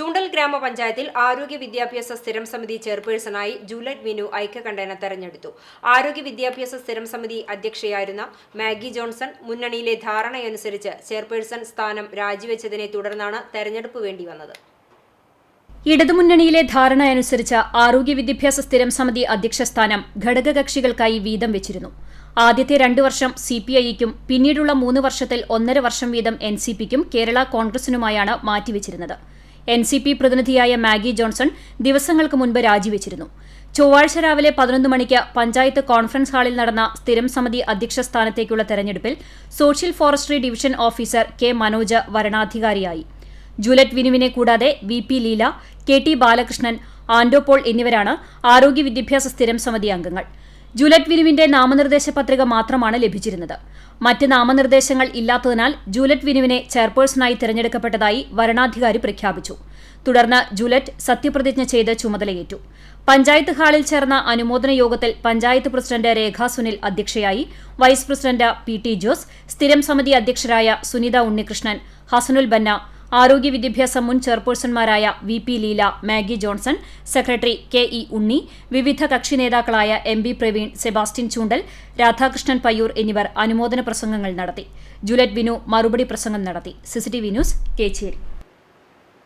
ചൂണ്ടൽ ഗ്രാമപഞ്ചായത്തിൽ ആരോഗ്യ വിദ്യാഭ്യാസ സ്ഥിരം സമിതി ചെയർപേഴ്സണായി ജൂലറ്റ് വിനു ഐക്യകണ്ഠേന തെരഞ്ഞെടുത്തു. ആരോഗ്യ വിദ്യാഭ്യാസ സ്ഥിരം സമിതി അധ്യക്ഷയായിരുന്ന മാഗി ജോൺസൺ മുന്നണിയിലെ ധാരണയനുസരിച്ച് ചെയർപേഴ്സൺ സ്ഥാനം രാജിവെച്ചതിനെ തുടർന്നാണ് തെരഞ്ഞെടുപ്പ് വേണ്ടി വന്നത് ഇടതുമുന്നണിയിലെ ധാരണ അനുസരിച്ച് ആരോഗ്യ വിദ്യാഭ്യാസ സ്ഥിരം സമിതി അധ്യക്ഷ സ്ഥാനം ഘടകകക്ഷികൾക്കായി വീതം വെച്ചിരുന്നു. ആദ്യത്തെ രണ്ടു വർഷം സി പി ഐക്കും പിന്നീടുള്ള മൂന്ന് വർഷത്തിൽ ഒന്നര വർഷം വീതം എൻ സി പിക്കും കേരള കോൺഗ്രസിനുമായാണ് മാറ്റിവെച്ചിരുന്നത്. എൻ സി പി പ്രതിനിധിയായ മാഗി ജോൺസൺ ദിവസങ്ങൾക്ക് മുൻപ് രാജിവെച്ചിരുന്നു. ചൊവ്വാഴ്ച രാവിലെ പതിനൊന്ന് മണിക്ക് പഞ്ചായത്ത് കോൺഫറൻസ് ഹാളിൽ നടന്ന സ്ഥിരം സമിതി അധ്യക്ഷ സ്ഥാനത്തേക്കുള്ള തെരഞ്ഞെടുപ്പിൽ social forestry division officer K Manoj വരണാധികാരിയായി. Juliet വിനുവിനെ കൂടാതെ V P Leela K T Balakrishnan Ando Paul എന്നിവരാണ് ആരോഗ്യ വിദ്യാഭ്യാസ സ്ഥിരം സമിതി അംഗങ്ങൾ. ജൂലറ്റ് വിനുവിന്റെ നാമനിർദ്ദേശ പത്രിക മാത്രമാണ് ലഭിച്ചിരുന്നത്. മറ്റ് നാമനിർദ്ദേശങ്ങൾ ഇല്ലാത്തതിനാൽ ജൂലറ്റ് വിനുവിനെ ചെയർപേഴ്സണായി തിരഞ്ഞെടുക്കപ്പെട്ടതായി വരണാധികാരി പ്രഖ്യാപിച്ചു. തുടർന്ന് ജൂലറ്റ് സത്യപ്രതിജ്ഞ ചെയ്ത് ചുമതലയേറ്റു. പഞ്ചായത്ത് ഹാളിൽ ചേർന്ന അനുമോദന യോഗത്തിൽ പഞ്ചായത്ത് പ്രസിഡന്റ് രേഖാ സുനിൽ അധ്യക്ഷയായി vice president P T Jose സ്ഥിരം സമിതി അധ്യക്ഷരായ സുനിത ഉണ്ണികൃഷ്ണൻ ഹസനുൽ ബന്ന ആരോഗ്യ വിദ്യാഭ്യാസ മുൻ ചെയർപേഴ്സൺമാരായ V P Leela Maggie Johnson secretary K E Unni വിവിധ കക്ഷി നേതാക്കളായ M B Praveen Sebastian Choondal Radhakrishnan Payyur എന്നിവർ അനുമോദന പ്രസംഗങ്ങൾ നടത്തി. ജുലറ്റ് ബിനു മറുപടി പ്രസംഗം നടത്തി. CCTV news Kechery.